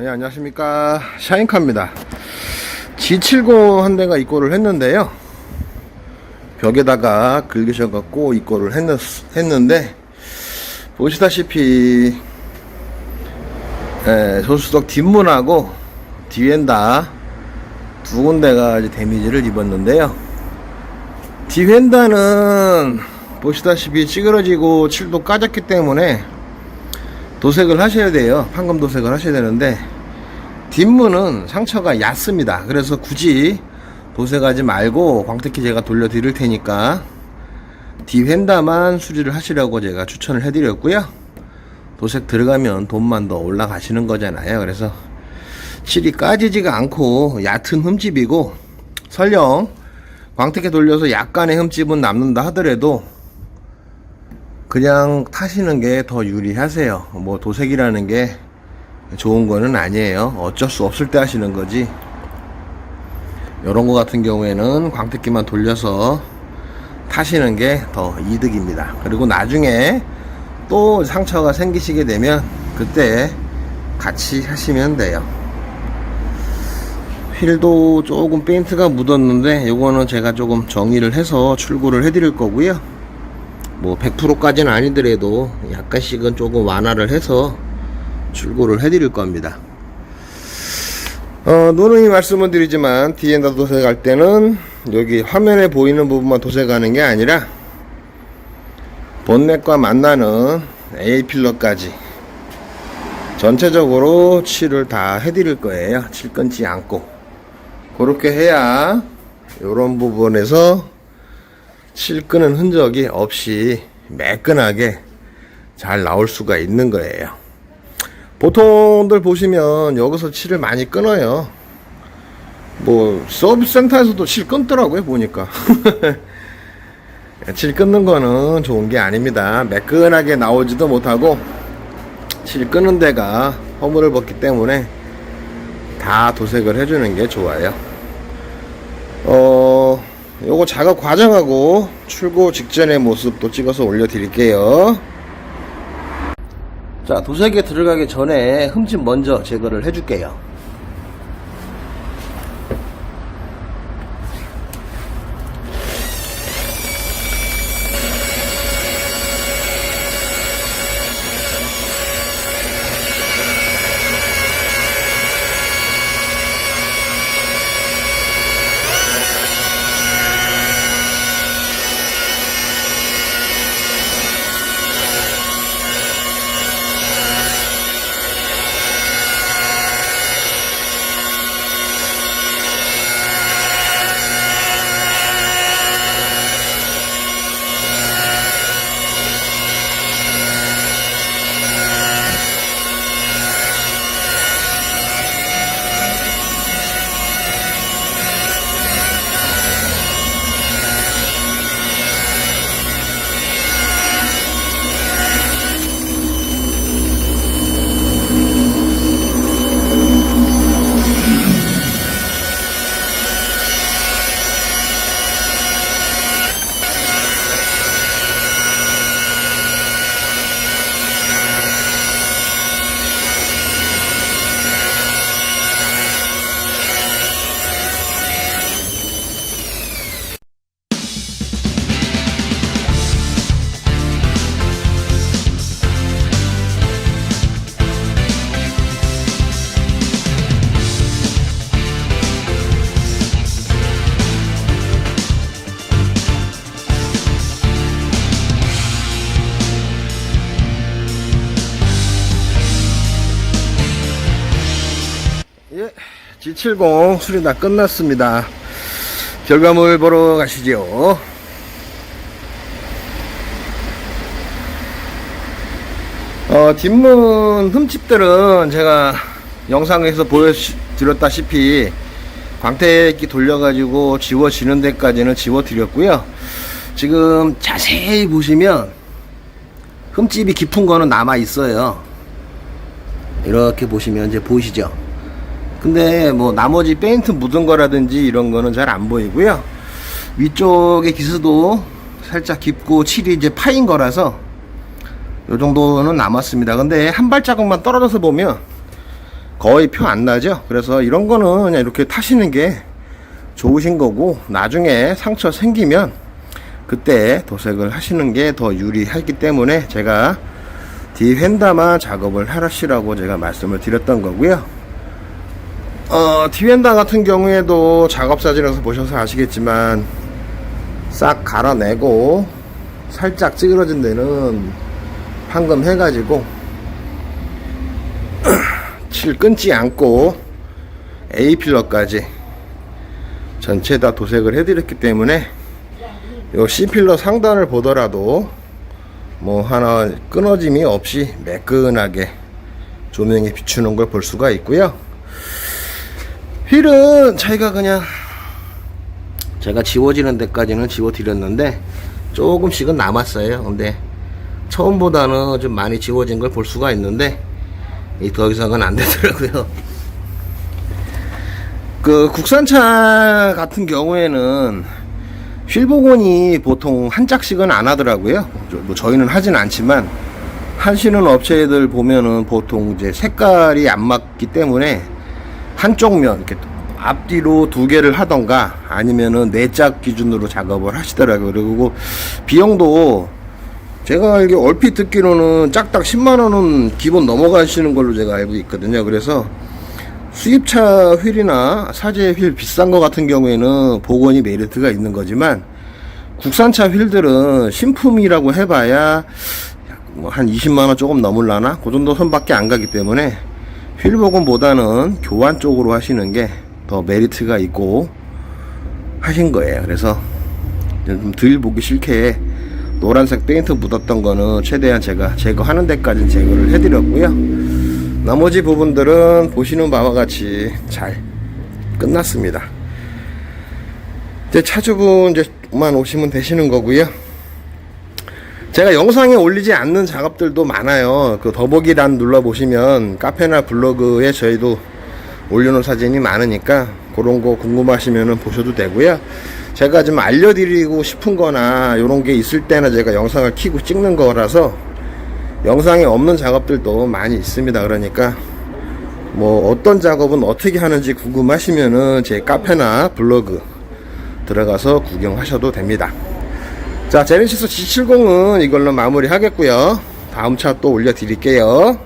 네, 안녕하십니까. 샤인카입니다. G70 한 대가 입고를 했는데요. 벽에다가 긁으셔갖고 입고를 했, 했는데, 보시다시피, 예, 조수석 뒷문하고 뒤엔다 두 군데가 이제 데미지를 입었는데요. 뒤엔다는 보시다시피 찌그러지고 칠도 까졌기 때문에 도색을 하셔야 돼요. 판금 도색을 하셔야 되는데 뒷문은 상처가 얕습니다. 그래서 굳이 도색하지 말고 광택기 제가 돌려 드릴 테니까 뒤휀다만 수리를 하시라고 제가 추천을 해드렸고요. 도색 들어가면 돈만 더 올라가시는 거잖아요. 그래서 칠이 까지지가 않고 얕은 흠집이고 설령 광택기 돌려서 약간의 흠집은 남는다 하더라도 그냥 타시는 게 더 유리하세요. 뭐 도색이라는 게 좋은 거는 아니에요. 어쩔 수 없을 때 하시는 거지. 이런 거 같은 경우에는 광택기만 돌려서 타시는 게 더 이득입니다. 그리고 나중에 또 상처가 생기시게 되면 그때 같이 하시면 돼요. 휠도 조금 페인트가 묻었는데 이거는 제가 조금 정리를 해서 출고를 해드릴 거고요. 뭐 100%까지는 아니더라도 약간씩은 조금 완화를 해서 출고를 해드릴 겁니다. 어, 누누이 말씀을 드리지만 뒤에다 도색할 때는 여기 화면에 보이는 부분만 도색하는 게 아니라 본넷과 만나는 A 필러까지 전체적으로 칠을 다 해드릴 거예요. 칠 끊지 않고 그렇게 해야 이런 부분에서 칠 끄는 흔적이 없이 매끈하게 잘 나올 수가 있는 거예요. 보통들 보시면 여기서 칠을 많이 끊어요. 뭐 서비스 센터에서도 칠 끊더라고요 보니까. 칠 끊는 거는 좋은 게 아닙니다. 매끈하게 나오지도 못하고 칠 끊는 데가 허물을 벗기 때문에 다 도색을 해주는 게 좋아요. 어, 요거 작업 과정하고 출고 직전의 모습도 찍어서 올려드릴게요. 자, 도색에 들어가기 전에 흠집 먼저 제거를 해줄게요. 예, G70 수리 다 끝났습니다. 결과물 보러 가시죠. 어, 뒷문 흠집들은 제가 영상에서 보여드렸다시피 광택기 돌려가지고 지워지는 데까지는 지워드렸고요. 지금 자세히 보시면 흠집이 깊은 거는 남아 있어요. 이렇게 보시면 이제 보이시죠? 근데 뭐 나머지 페인트 묻은 거라든지 이런 거는 잘 안 보이고요. 위쪽에 기스도 살짝 깊고 칠이 이제 파인 거라서 요 정도는 남았습니다. 근데 한 발자국만 떨어져서 보면 거의 표 안 나죠. 그래서 이런 거는 그냥 이렇게 타시는 게 좋으신 거고 나중에 상처 생기면 그때 도색을 하시는 게 더 유리하기 때문에 제가 디펜다만 작업을 하시라고 제가 말씀을 드렸던 거고요. 어, 디펜다 같은 경우에도 작업 사진에서 보셔서 아시겠지만 싹 갈아내고 살짝 찌그러진 데는 방금 해가지고 칠 끊지 않고 A 필러까지 전체 다 도색을 해드렸기 때문에 요 C 필러 상단을 보더라도 뭐 하나 끊어짐이 없이 매끈하게 조명에 비추는 걸 볼 수가 있고요. 휠은 저희가 그냥 제가 지워지는 데까지는 지워드렸는데 조금씩은 남았어요. 근데 처음보다는 좀 많이 지워진 걸 볼 수가 있는데 이더 이상은 안 되더라고요. 그 국산차 같은 경우에는 휠 복원이 보통 한 짝씩은 안 하더라고요. 저- 뭐 저희는 하진 않지만 하시는 업체들 보면은 보통 이제 색깔이 안 맞기 때문에 한쪽 면 이렇게 앞뒤로 두 개를 하던가 아니면은 네짝 기준으로 작업을 하시더라고요. 그리고 비용도 제가 알기 얼핏 듣기로는 짝딱 10만 원은 기본 넘어가시는 걸로 제가 알고 있거든요. 그래서 수입차 휠이나 사제 휠 비싼 거 같은 경우에는 복원이 메리트가 있는 거지만 국산차 휠들은 신품이라고 해봐야 뭐한 20만 원 조금 넘을라나 그 정도 선밖에 안 가기 때문에 휠 복원보다는 교환 쪽으로 하시는 게 더 메리트가 있고 하신 거예요. 그래서 좀덜 보기 싫게 노란색 페인트 묻었던 거는 최대한 제가 제거하는 데까지 제거를 해드렸고요. 나머지 부분들은 보시는 바와 같이 잘 끝났습니다. 이제 차주분 이제만 오시면 되시는 거고요. 제가 영상에 올리지 않는 작업들도 많아요. 그 더보기란 눌러 보시면 카페나 블로그에 저희도 올려놓은 사진이 많으니까 그런 거 궁금하시면 보셔도 되고요. 제가 좀 알려드리고 싶은 거나 이런 게 있을 때는 제가 영상을 키고 찍는 거라서 영상에 없는 작업들도 많이 있습니다. 그러니까 뭐 어떤 작업은 어떻게 하는지 궁금하시면은 제 카페나 블로그 들어가서 구경하셔도 됩니다. 자, 제네시스 G70은 이걸로 마무리 하겠고요. 다음 차 또 올려드릴게요.